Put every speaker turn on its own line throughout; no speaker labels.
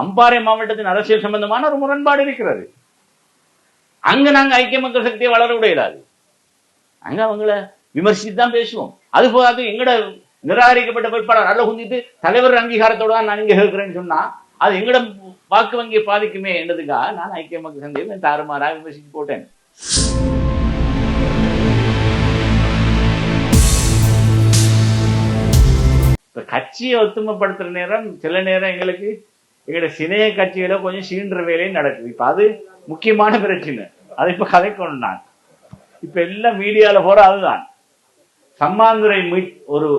அம்பாறை மாவட்டத்தின் அரசியல் சம்பந்தமான ஒரு முரண்பாடு இருக்கிறது. அங்க நாங்க ஐக்கிய மக்கள் சக்தியை வளர விடையிடாது அங்க அவங்கள விமர்சித்து தான் பேசுவோம். அது போதாது எங்கட நிராகரிக்கப்பட்ட வேட்பாளர் அல்ல குந்திட்டு தலைவர் அங்கீகாரத்தோட தான் நான் இங்க இருக்கிறேன்னு சொன்னா அது எங்கட வாக்கு வங்கியை பாதிக்குமே என்றதுக்காக நான் ஐக்கிய மக்கள் சந்தையை தாறுமாறாக விமர்சித்து போட்டேன். இப்ப கட்சியை ஒத்துமைப்படுத்துற நேரம் சில நேரம் எங்களுக்கு எங்களோட சினைய கட்சியில கொஞ்சம் சீன்ற வேலையும் நடக்குது. இப்ப அது முக்கியமான பிரச்சனை. அதை இப்ப கதைக்கணும் நான். இப்ப எல்லாம் மீடியால போற அதுதான். சம்மாந்துரை மீட் ஒரு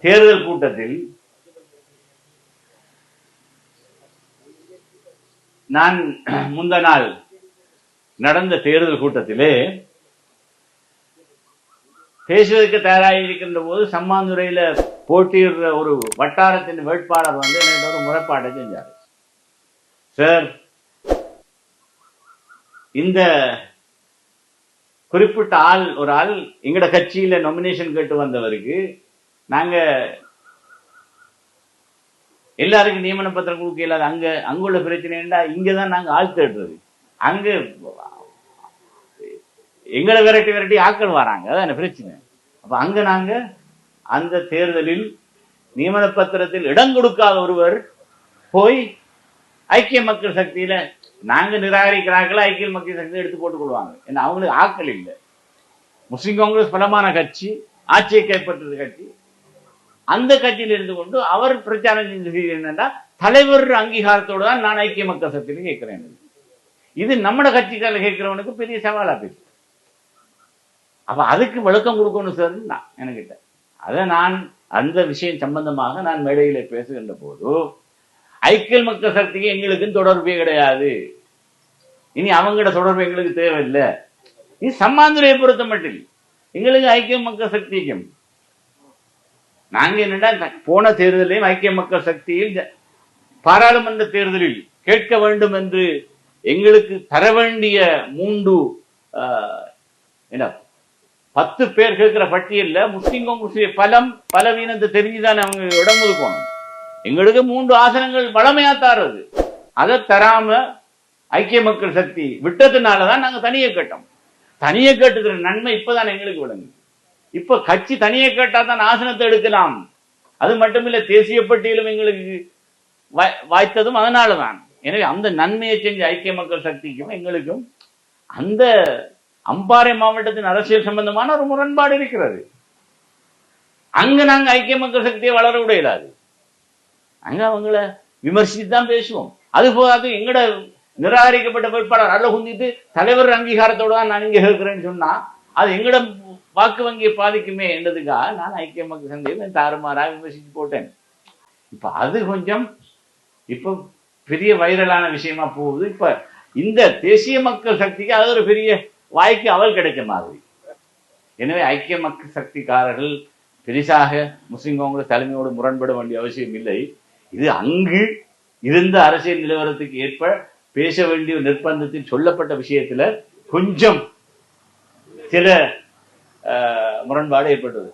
தேர்தல் கூட்டத்தில் நான் முந்த நாள் நடந்த தேர்தல் கூட்டத்திலே பேசுவதற்கு தயாராக இருக்கின்ற போது சம்மாந்துறையில போட்டியிடுற ஒரு வட்டாரத்தின் வேட்பாளர் வந்து என்கிட்ட ஒரு முறைப்பாட்டை செஞ்சார். சார் இந்த குறிப்பிட்ட ஆள் ஒரு ஆள் எங்களோட கட்சியில நாமினேஷன் கேட்டு வந்தவருக்கு நாங்க எல்லாருக்கும் நியமன பத்திரம் கொடுக்க இல்லாத அங்க அங்குள்ள பிரச்சனைண்டா இங்கதான் நாங்க ஆள் தேடுறது. அங்க எங்களை விரட்டி விரட்டி ஆட்கள் வராங்க அதான் பிரச்சனை. அப்போ அங்க நாங்க அந்த தேர்தலில் நியமன பத்திரத்தில் இடம் கொடுக்காத ஒருவர் போய் ஐக்கிய மக்கள் சக்தியில நாங்க நிராகரிக்கிறார்களா ஐக்கிய மக்கள் சக்தியை எடுத்து போட்டுக் கொள்வாங்க. ஏன்னா அவங்களுக்கு ஆக்கள் இல்லை. முஸ்லிம் காங்கிரஸ் பலமான கட்சி ஆட்சியை கைப்பற்றது கட்சி. அந்த கட்சியில் இருந்து கொண்டு அவர் பிரச்சாரம் செஞ்சது என்னன்னா தலைவர் அங்கீகாரத்தோடு தான் நான் ஐக்கிய மக்கள் சக்தியில கேட்கிறேன். இது நம்மட கட்சிக்கால கேட்கிறவனுக்கு பெரிய சவாலா போயிடுச்சு. அப்ப அதுக்கு விளக்கம் கொடுக்கணும் சார் நான் என்கிட்ட அதை நான் அந்த விஷயம் சம்பந்தமாக நான் மேடையில பேசுகின்ற போது ஐக்கிய மக்கள் சக்திக்கு எங்களுக்கும் தொடர்பே கிடையாது. இனி அவங்களோட தொடர்பு எங்களுக்கு தேவையில்லை. இது சம்மாந்துரையை பொறுத்த மட்டும் எங்களுக்கு ஐக்கிய மக்கள் சக்திக்கும் நாங்க என்னடா போன தேர்தலையும் ஐக்கிய மக்கள் சக்தியில் பாராளுமன்ற தேர்தலில் கேட்க வேண்டும் என்று எங்களுக்கு தர வேண்டிய மூன்று ஆஹ், என்ன பத்து பேர் கேட்கிற பட்டியல்ல முஸ்லிம் பலம் பலம் பலவீனத்தை தெரிஞ்சுதான் அவங்க இடம் ஒதுக்கணும். எங்களுக்கு மூன்று ஆசனங்கள் வளமையா தாருது அதை தராம ஐக்கிய மக்கள் சக்தி விட்டதுனாலதான் நாங்க தனியை கேட்டோம். தனியை கேட்டுக்கிற நன்மை இப்பதான் எங்களுக்கு விளங்கு இப்ப கட்சி தனியை கேட்டா தான் ஆசனத்தை எடுக்கலாம். அது மட்டுமில்ல தேசிய பட்டியலும் எங்களுக்கு வாய்- வாய்த்ததும் அதனாலதான். எனவே அந்த நன்மையை செஞ்ச ஐக்கிய மக்கள் சக்திக்கும் எங்களுக்கும் அந்த அம்பாறை மாவட்டத்தின் அரசியல் சம்பந்தமான ஒரு முரண்பாடு இருக்கிறது. அங்க நாங்க ஐக்கிய மக்கள் சக்தியை வளர விடையிடாது அங்க அவங்கள விமர்சித்து தான் பேசுவோம். அது போதாது எங்கட நிராகரிக்கப்பட்ட வேட்பாளர் அல்ல குந்திட்டு தலைவர் அங்கீகாரத்தோட தான் நான் இங்க இருக்கிறேன்னு சொன்னா அது எங்கட வாக்கு வங்கியை பாதிக்குமே என்றதுக்காக நான் ஐக்கிய மக்கள் சந்தையை தாறுமாறாக விமர்சித்து போட்டேன். இப்ப அது கொஞ்சம் இப்ப பெரிய வைரலான விஷயமா போகுது. இப்ப இந்த தேசிய மக்கள் சக்திக்கு அது ஒரு பெரிய வாய்க்கு அவள் கிடைக்க மாதிரி. எனவே ஐக்கிய மக்கள் சக்திக்காரர்கள் பெரிசாக முஸ்லிம் காங்கிரஸ் தலைமையோடு முரண்பட வேண்டிய அவசியம் இல்லை. இது அங்கு இருந்த அரசியல் நிலவரத்துக்கு ஏற்ப பேச வேண்டிய நிர்பந்தத்தில் சொல்லப்பட்ட விஷயத்துல கொஞ்சம் சில முரண்பாடு ஏற்பட்டது.